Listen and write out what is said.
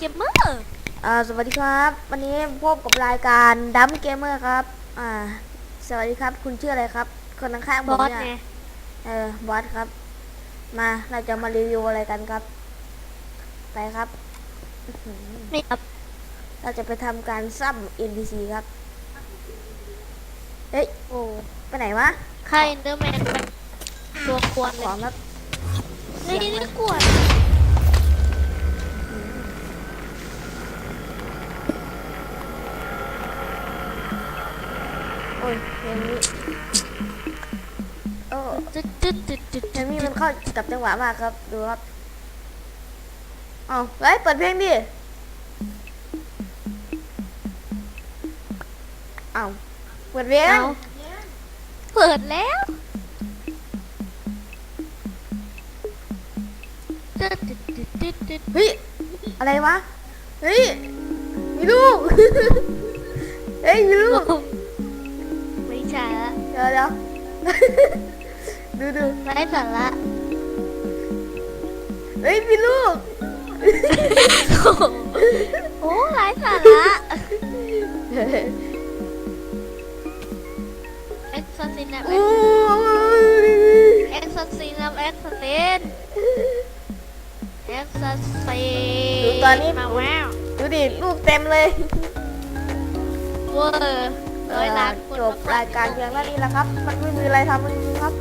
เกมเมอร์อ่าสวัสดีครับ วันนี้พบกับรายการดัมเกมเมอร์ครับ อ่า สวัสดีครับ คุณชื่ออะไรครับ คนข้างๆบผอมสไงเนี่ยเออบอสครับ มาเราจะมารีวิวอะไรกันครับ ไปครับอื้อหือนี่ครับเราจะไปทำการซ้ำ NPC ครับเฮ้ยโอ้ไปไหนวะใครเดอร์แมนเป็นตัวควรขเลอยงครับเฮ้ยนี่กวน อ้ยเพลงนี้โอ้จุดจุดจุดจุดเพลงนี้มันเข้ากับจังหวะมากครับ ดูครับเอาเฮ้ยเปิดเพลงดิเอาเปิดเพลง เอาเปิดแล้วจุดจุดจุดจุดจุดเฮ้ย อะไรวะ เฮ้ย มีลูก เฮ้ย มีลูกไม่ใช่ละเดี๋ยวเดี๋ยวดูดูไร้สาระเฮ้ยมีลูก โอ้ไร้สาระเอ็กซ์ซินนะโอ้ยเอ็กซ์ซินนะเอ็กซ์ซินเอ็กซ์ซินดูตอนนี้ มาแววดูดิลูกเต็มเลยเวอร์ จบรายการเพียงแท่านี้แหละครับ มันไม่มีอะไรทำจริงครับ